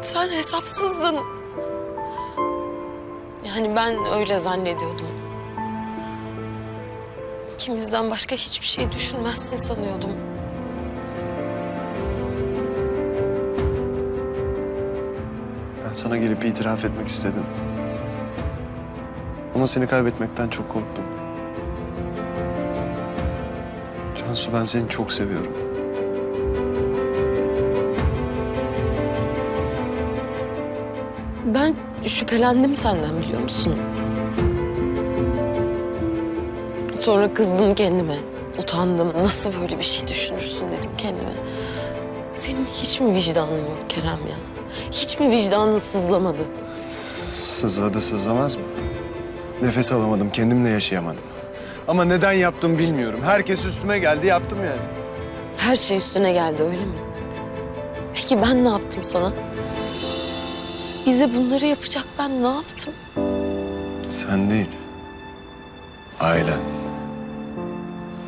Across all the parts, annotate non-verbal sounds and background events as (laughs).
Sen hesapsızdın. Yani ben öyle zannediyordum. İkimizden başka hiçbir şey düşünmezsin sanıyordum. Ben sana gelip itiraf etmek istedim. Ama seni kaybetmekten çok korktum. Cansu ben seni çok seviyorum. Ben şüphelendim senden biliyor musun? Sonra kızdım kendime. Utandım. Nasıl böyle bir şey düşünürsün dedim kendime. Senin hiç mi vicdanın yok Kerem ya? Hiç mi vicdanın sızlamadı? Sızladı sızlamaz mı? Nefes alamadım, kendimle yaşayamadım. Ama neden yaptım bilmiyorum. Herkes üstüme geldi, yaptım yani. Her şey üstüne geldi öyle mi? Peki ben ne yaptım sana? Bize bunları yapacak ben ne yaptım? Sen değil. Ailen.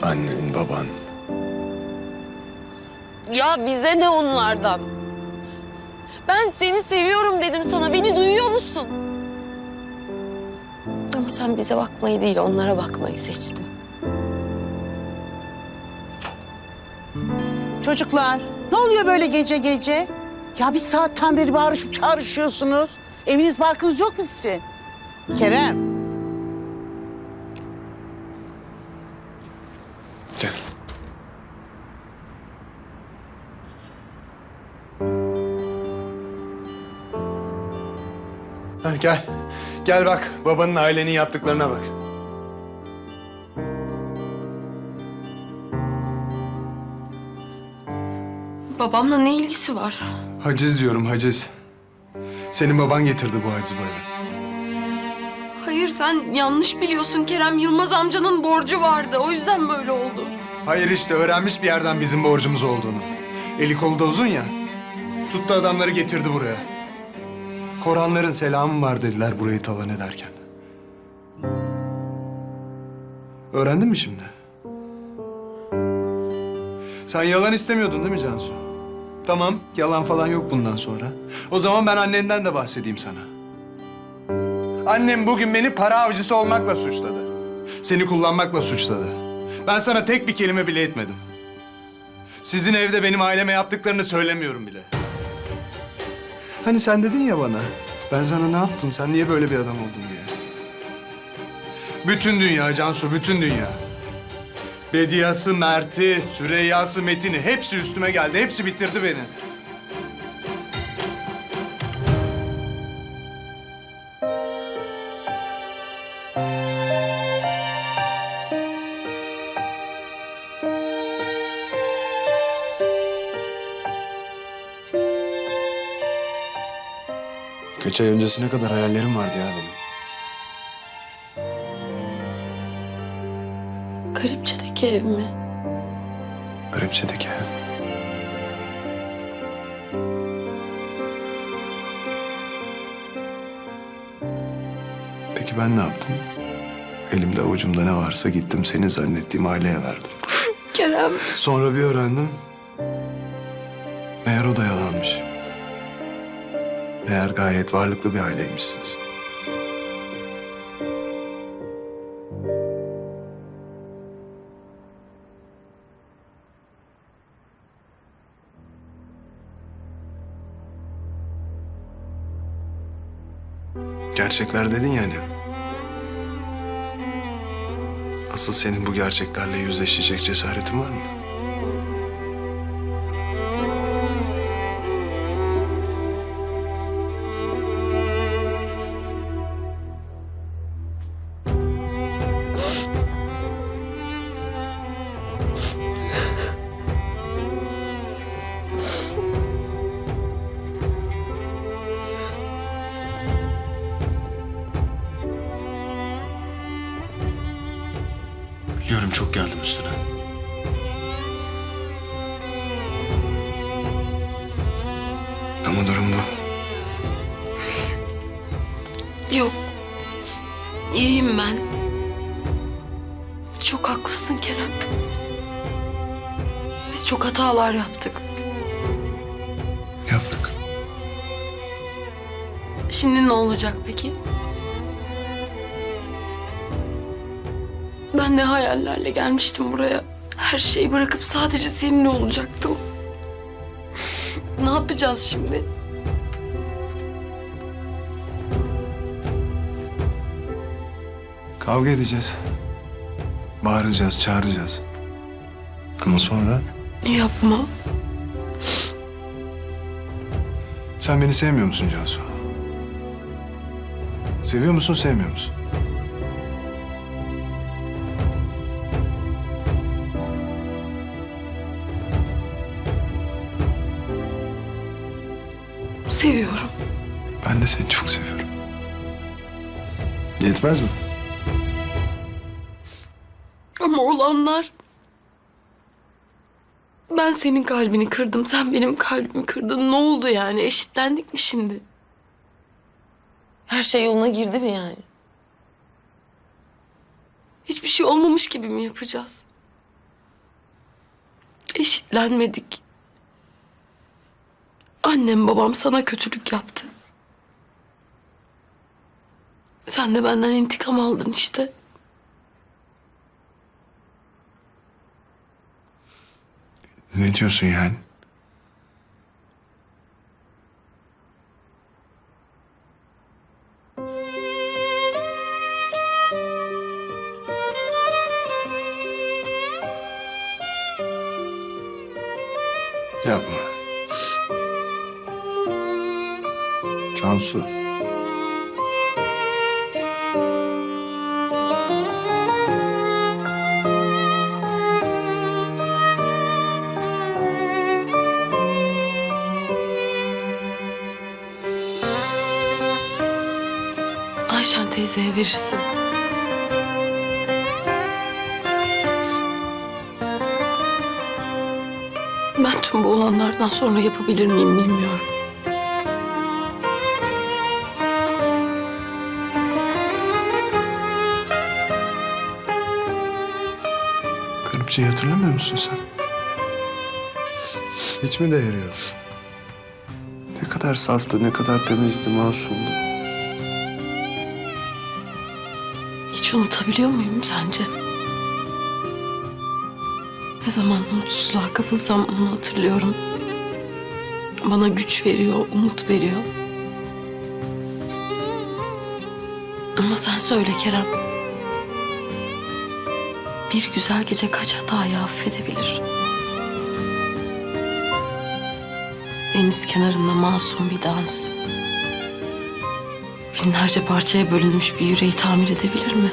Annen, baban. Ya bize ne onlardan? Ben seni seviyorum dedim sana. Beni duyuyor musun? Ama sen bize bakmayı değil, onlara bakmayı seçtin. Çocuklar ne oluyor böyle gece gece? Ya bir saatten beri bağırışıp çağrışıyorsunuz. Eviniz barkınız yok mu sizin? Kerem. Gel. Ha, gel. Gel bak. Babanın ailenin yaptıklarına bak. Babamla ne ilgisi var? Haciz diyorum haciz. Senin baban getirdi bu hacizi böyle. Hayır sen yanlış biliyorsun Kerem. Yılmaz amcanın borcu vardı. O yüzden böyle oldu. Hayır işte öğrenmiş bir yerden bizim borcumuz olduğunu. Eli kolu da uzun ya. Tuttu adamları getirdi buraya. Koranların selamı var dediler burayı talan ederken. Öğrendin mi şimdi? Sen yalan istemiyordun değil mi Cansu? Tamam, yalan falan yok bundan sonra. O zaman ben annenden de bahsedeyim sana. Annem bugün beni para avcısı olmakla suçladı. Seni kullanmakla suçladı. Ben sana tek bir kelime bile etmedim. Sizin evde benim aileme yaptıklarını söylemiyorum bile. Hani sen dedin ya bana, ben sana ne yaptım, sen niye böyle bir adam oldun diye. Bütün dünya Cansu, bütün dünya. Bediyası, Mert'i, Süreyya'sı, Metin'i hepsi üstüme geldi. Hepsi bitirdi beni. Birkaç ay öncesine kadar hayallerim vardı ya benim. Garipçedeki ev mi? Garipçe'deki ev. Peki ben ne yaptım? Elimde avucumda ne varsa gittim seni zannettiğim aileye verdim. (laughs) Kerem. Sonra bir öğrendim. Meğer o da yalanmış. Meğer gayet varlıklı bir aileymişsiniz. Gerçekler dedin yani. Asıl senin bu gerçeklerle yüzleşecek cesaretin var mı? İyiyim ben. Çok haklısın Kerem. Biz çok hatalar yaptık. Yaptık. Şimdi ne olacak peki? Ben ne hayallerle gelmiştim buraya. Her şeyi bırakıp sadece seninle olacaktım. ne yapacağız şimdi? Kavga edeceğiz. Bağıracağız, çağıracağız. Ama sonra Yapma. sen beni sevmiyor musun Cansu? Seviyor musun, sevmiyor musun? Seviyorum. Ben de seni çok seviyorum. Yetmez mi? Olanlar... Ben senin kalbini kırdım, sen benim kalbimi kırdın. Ne oldu yani? Eşitlendik mi şimdi? Her şey yoluna girdi mi yani? Hiçbir şey olmamış gibi mi yapacağız? Eşitlenmedik. Annem babam sana kötülük yaptı. Sen de benden intikam aldın işte. Ne diyorsun yani? Olanlardan sonra yapabilir miyim bilmiyorum. Garipçeyi hatırlamıyor musun sen? Hiç mi değeri yok? Ne kadar saftı, ne kadar temizdi, masumdu. Hiç unutabiliyor muyum sence? Ne zaman mutsuzluğa kapılsam onu hatırlıyorum. Bana güç veriyor, umut veriyor. Ama sen söyle Kerem. Bir güzel gece kaç hatayı affedebilir? Deniz kenarında masum bir dans. Binlerce parçaya bölünmüş bir yüreği tamir edebilir mi?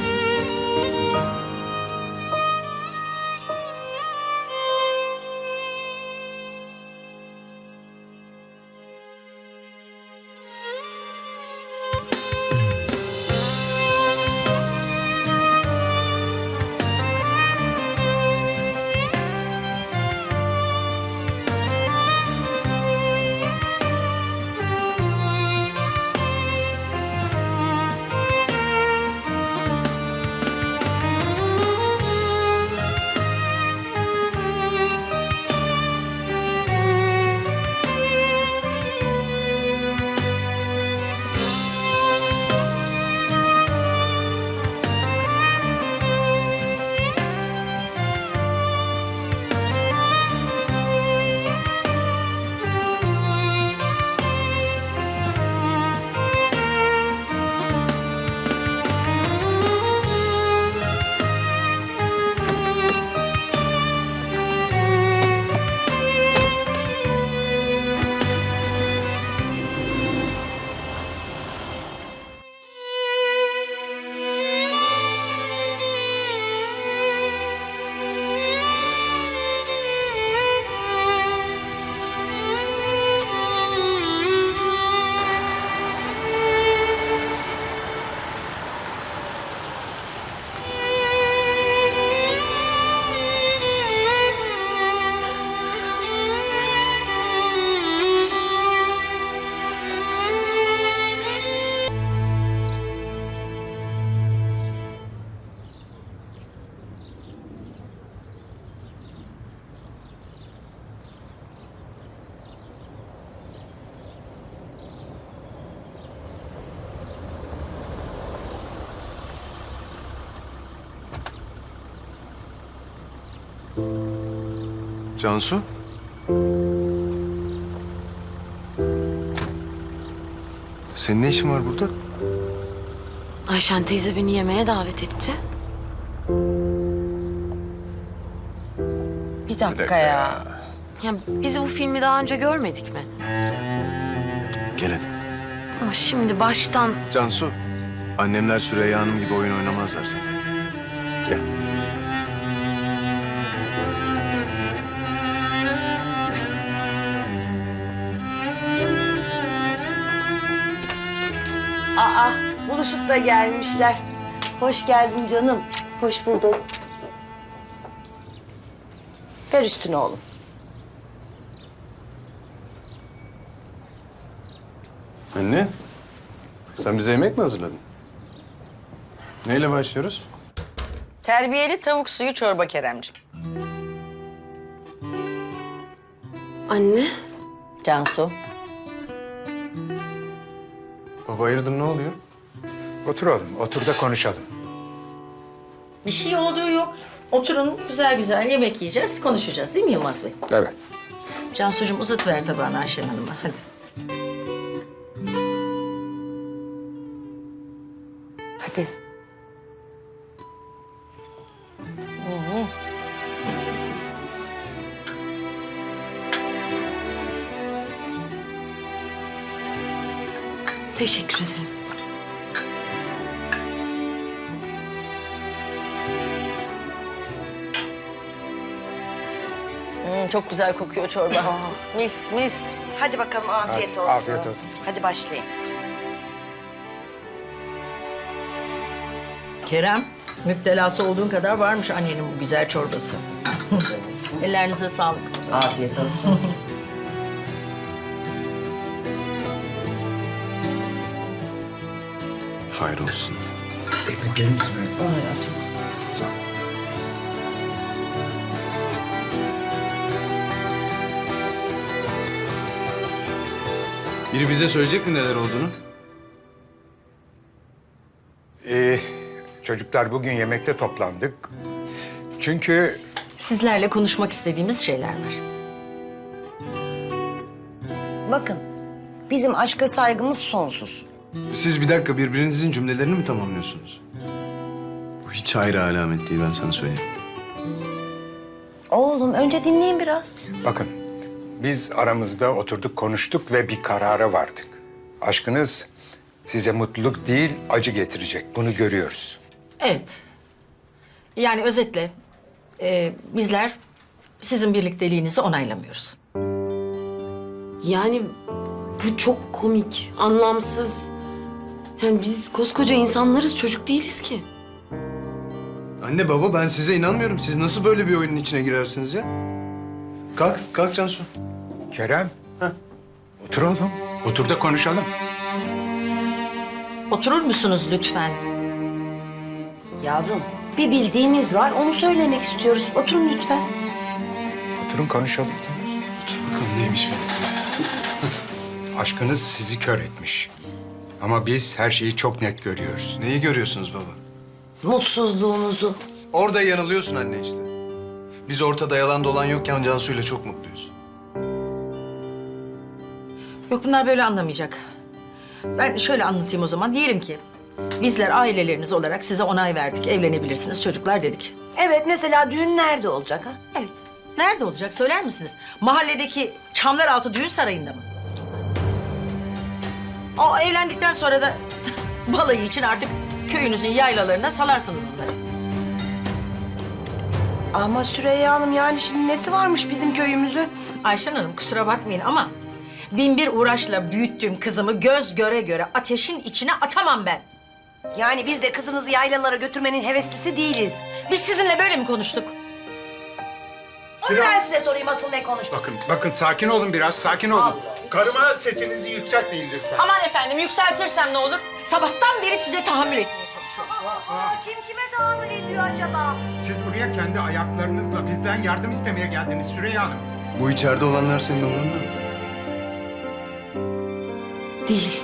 Cansu? Senin ne işin var burada? Ayşen teyze beni yemeğe davet etti. Bir dakika, ya. Ya biz bu filmi daha önce görmedik mi? Gel hadi. Ama şimdi baştan Cansu, annemler Süreyya Hanım gibi oyun oynamazlar sana. Gel. Aa, buluşup da gelmişler. Hoş geldin canım. hoş bulduk. Ver üstüne oğlum. Anne, sen bize yemek mi hazırladın? Neyle başlıyoruz? Terbiyeli tavuk suyu çorba Keremciğim. Anne, Cansu. Baba hayırdır ne oluyor? Otur oğlum, otur da konuşalım. Bir şey olduğu yok. Oturun güzel güzel yemek yiyeceğiz, konuşacağız değil mi Yılmaz Bey? Evet. Cansucuğum uzatıver tabağını Ayşen Hanım'a. Hadi. Teşekkür ederim. Hmm, çok güzel kokuyor çorba. mis mis. Hadi bakalım afiyet Hadi, olsun. afiyet olsun. Hadi başlayın. Kerem, müptelası olduğun kadar varmış annenin bu güzel çorbası. Ellerinize sağlık. Afiyet olsun. Olsun. Ekmek verir misin? Sağ ol. Biri bize söyleyecek mi neler olduğunu? Ee, çocuklar bugün yemekte toplandık. Çünkü Sizlerle konuşmak istediğimiz şeyler var. Bakın, bizim aşka saygımız sonsuz. Siz bir dakika birbirinizin cümlelerini mi tamamlıyorsunuz? Bu hiç hayra alamet değil ben sana söyleyeyim. Oğlum önce dinleyin biraz. bakın biz aramızda oturduk konuştuk ve bir karara vardık. Aşkınız size mutluluk değil acı getirecek. Bunu görüyoruz. Evet. Yani özetle e, bizler sizin birlikteliğinizi onaylamıyoruz. Yani bu çok komik, anlamsız. Yani biz koskoca insanlarız, çocuk değiliz ki. Anne baba ben size inanmıyorum. Siz nasıl böyle bir oyunun içine girersiniz ya? Kalk, kalk Cansu. Kerem. Otur oğlum. Otur da konuşalım. Oturur musunuz lütfen? Yavrum, bir bildiğimiz var. Onu söylemek istiyoruz. Oturun lütfen. Oturun konuşalım. Bakalım neymiş bu? Aşkınız sizi kör etmiş. Ama biz her şeyi çok net görüyoruz. Neyi görüyorsunuz baba? Mutsuzluğunuzu. Orada yanılıyorsun anne işte. Biz ortada yalan dolan yokken Cansu'yla çok mutluyuz. Yok bunlar böyle anlamayacak. Ben şöyle anlatayım o zaman. Diyelim ki bizler aileleriniz olarak size onay verdik. Evlenebilirsiniz çocuklar dedik. Evet, mesela düğün nerede olacak ha? Evet. Nerede olacak söyler misiniz? Mahalledeki Çamlaraltı Düğün Sarayı'nda mı? O evlendikten sonra da (laughs) balayı için artık köyünüzün yaylalarına salarsınız bunları. Ama Süreyya Hanım yani şimdi nesi varmış bizim köyümüzün? Ayşen Hanım kusura bakmayın ama bin bir uğraşla büyüttüğüm kızımı göz göre göre ateşin içine atamam ben. Yani biz de kızınızı yaylalara götürmenin heveslisi değiliz. Biz sizinle böyle mi konuştuk? Onu ben size sorayım asıl ne konuştuk. Bakın, bakın sakin olun biraz, sakin olun. Karıma sesinizi yükseltmeyin lütfen. Aman efendim yükseltirsem ne olur? Sabahtan beri size tahammül etmeye çalışıyorum. Kim kime tahammül ediyor acaba? Siz buraya kendi ayaklarınızla bizden yardım istemeye geldiniz Süreyya Hanım. Bu içeride olanlar senin umurunda mı? Değil.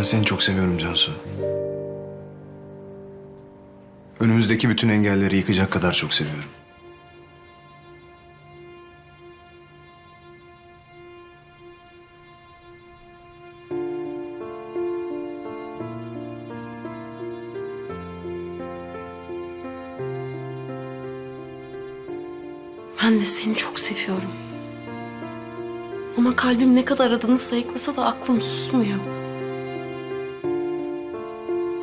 Ben seni çok seviyorum Cansu. Önümüzdeki bütün engelleri yıkacak kadar çok seviyorum. Ben de seni çok seviyorum. Ama kalbim ne kadar adını sayıklasa da aklım susmuyor.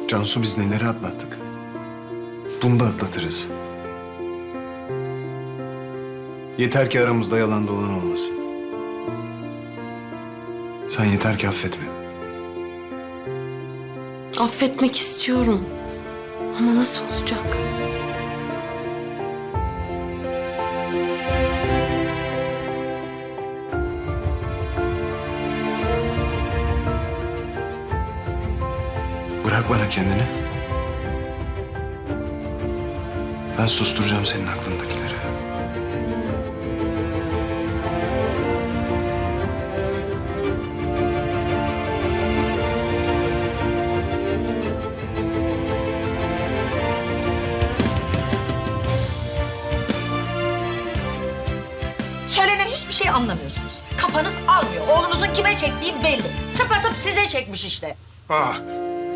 Cansu biz neleri atlattık? Bunu da atlatırız. Yeter ki aramızda yalan dolan olmasın. Sen yeter ki affet beni. Affetmek istiyorum. Ama nasıl olacak? Bırak bana kendini. Ben susturacağım senin aklındakileri. Söylenen hiçbir şey anlamıyorsunuz. Kafanız almıyor. Oğlunuzun kime çektiği belli. Tıpatıp size çekmiş işte. Ah,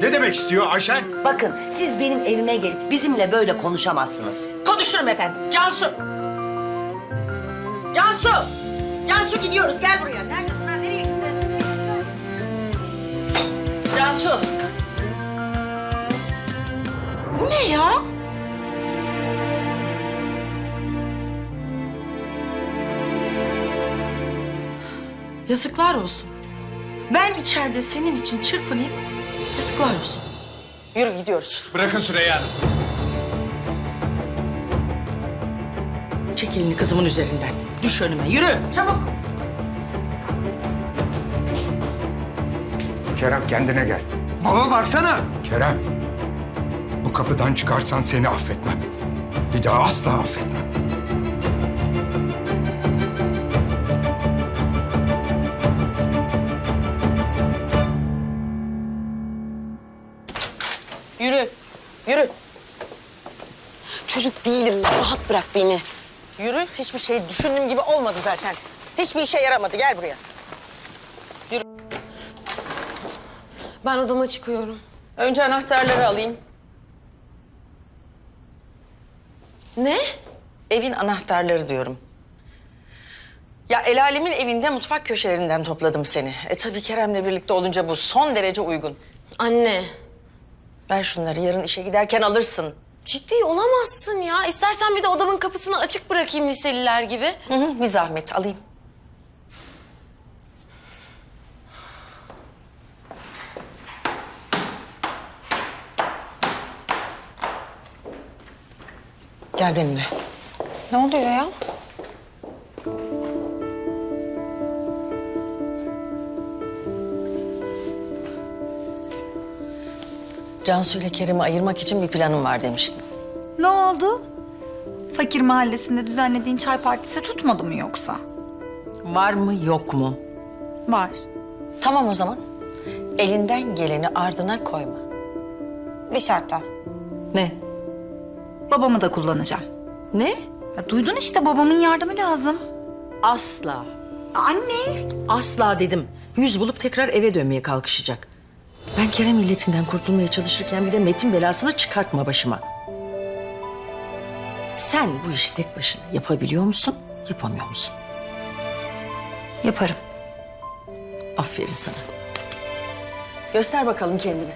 ne demek istiyor Ayşen? Bakın siz benim evime gelip bizimle böyle konuşamazsınız. Konuşurum efendim. Cansu. Cansu. Cansu gidiyoruz. Gel buraya. Nerede bunlar? Nereye gitti? Cansu. Bu ne ya? Yazıklar olsun. Ben içeride senin için çırpınayım. Yazıklar olsun. Yürü gidiyoruz. Bırakın Süreyya Hanım. Çek elini kızımın üzerinden. Düş önüme. Yürü. Çabuk. Kerem kendine gel. Baba baksana. Kerem, bu kapıdan çıkarsan seni affetmem. Bir daha asla affetmem. Bırak beni. Yürü. Hiçbir şey düşündüğüm gibi olmadı zaten. Hiçbir işe yaramadı. Gel buraya. Ben odama çıkıyorum. Önce anahtarları alayım. Ne? Evin anahtarları diyorum. Ya el alemin evinde mutfak köşelerinden topladım seni. E tabii Kerem'le birlikte olunca bu son derece uygun. Anne. Ver şunları yarın işe giderken alırsın. Ciddi olamazsın ya. İstersen bir de odamın kapısını açık bırakayım liseliler gibi. Hı hı, bir zahmet alayım. Gel benimle. Ne oluyor ya? Cansu ile Kerem'i ayırmak için bir planım var demiştin. Ne oldu? Fakir mahallesinde düzenlediğin çay partisi tutmadı mı yoksa? Var mı yok mu? Var. Tamam o zaman. Elinden geleni ardına koyma. Bir şartla. Ne? Babamı da kullanacağım. Ne? Ya duydun işte babamın yardımı lazım. Asla. Anne. Asla dedim. Yüz bulup tekrar eve dönmeye kalkışacak. Ben Kerem illetinden kurtulmaya çalışırken bir de Metin belasını çıkartma başıma. Sen bu işi tek başına yapabiliyor musun, yapamıyor musun? Yaparım. Aferin sana. Göster bakalım kendini.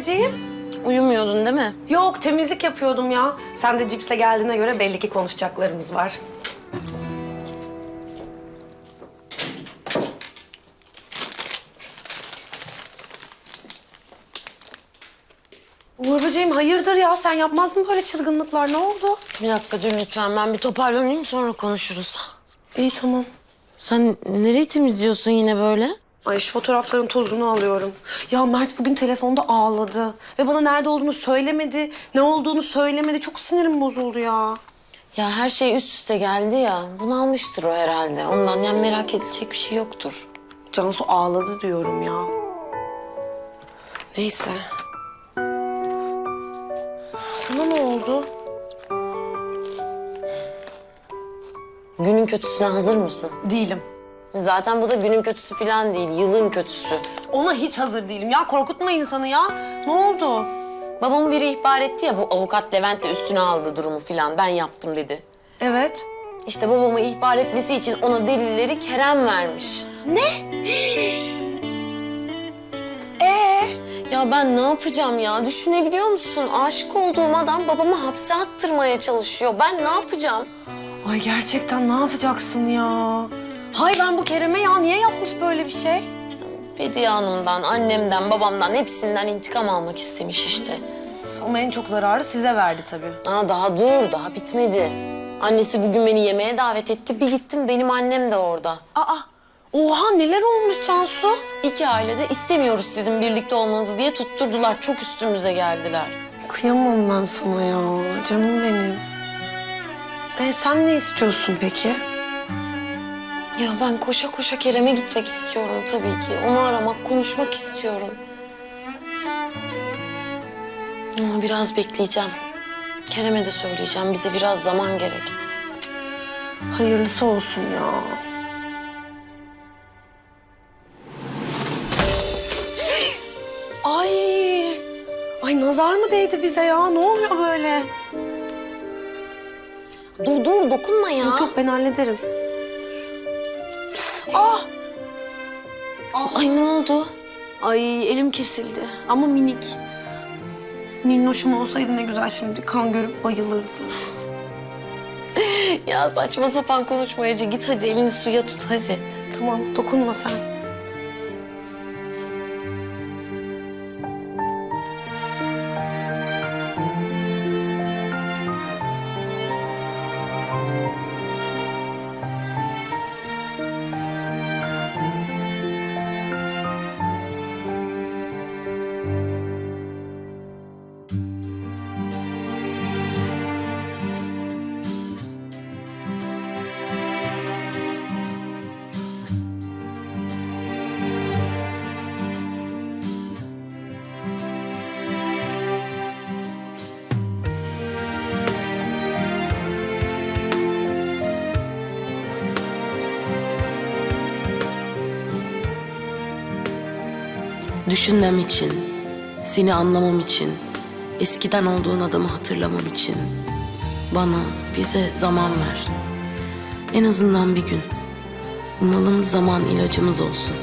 Böceğim. Uyumuyordun değil mi? Yok temizlik yapıyordum ya. Sen de cipsle geldiğine göre belli ki konuşacaklarımız var. Uğur böceğim hayırdır ya sen yapmazdın böyle çılgınlıklar ne oldu? Bir dakika dur lütfen ben bir toparlanayım sonra konuşuruz. İyi tamam. Sen nereyi temizliyorsun yine böyle? Ay şu fotoğrafların tozunu alıyorum. Ya Mert bugün telefonda ağladı. Ve bana nerede olduğunu söylemedi. Ne olduğunu söylemedi. Çok sinirim bozuldu ya. Ya her şey üst üste geldi ya. Bunu almıştır o herhalde. Ondan yani merak edilecek bir şey yoktur. Cansu ağladı diyorum ya. Neyse. Sana ne oldu? Günün kötüsüne hazır mısın? Değilim. Zaten bu da günün kötüsü falan değil, yılın kötüsü. Ona hiç hazır değilim ya. Korkutma insanı ya. Ne oldu? Babamın biri ihbar etti ya bu avukat Levent de üstüne aldı durumu falan. Ben yaptım dedi. Evet. İşte babamı ihbar etmesi için ona delilleri Kerem vermiş. (gasps) Ee? Ya ben ne yapacağım ya? Düşünebiliyor musun? Aşık olduğum adam babamı hapse attırmaya çalışıyor. Ben ne yapacağım? Ay gerçekten ne yapacaksın ya? Hay ben bu Kerem'e ya niye yapmış böyle bir şey? Bediye Hanım'dan, annemden, babamdan hepsinden intikam almak istemiş işte. Ama en çok zararı size verdi tabii. Aa, daha dur, daha bitmedi. Annesi bugün beni yemeğe davet etti. Bir gittim benim annem de orada. Aa, oha neler olmuş Cansu? İki ailede istemiyoruz sizin birlikte olmanızı diye tutturdular. Çok üstümüze geldiler. Kıyamam ben sana ya, canım benim. E sen ne istiyorsun peki? Ya ben koşa koşa Kerem'e gitmek istiyorum tabii ki. Onu aramak, konuşmak istiyorum. Ama biraz bekleyeceğim. Kerem'e de söyleyeceğim. Bize biraz zaman gerek. Hayırlısı olsun ya. (gasps) Ay! Ay nazar mı değdi bize ya? Ne oluyor böyle? Dur dur dokunma ya. Yok yok ben hallederim. Ay ne oldu? Ay elim kesildi ama minik. Minnoşum olsaydı ne güzel şimdi kan görüp bayılırdı. (laughs) Ya saçma sapan konuşma Ece. Git hadi elini suya tut hadi. Tamam dokunma sen. Düşünmem için, seni anlamam için, eskiden olduğun adamı hatırlamam için bana, bize zaman ver. En azından bir gün. Umalım zaman ilacımız olsun.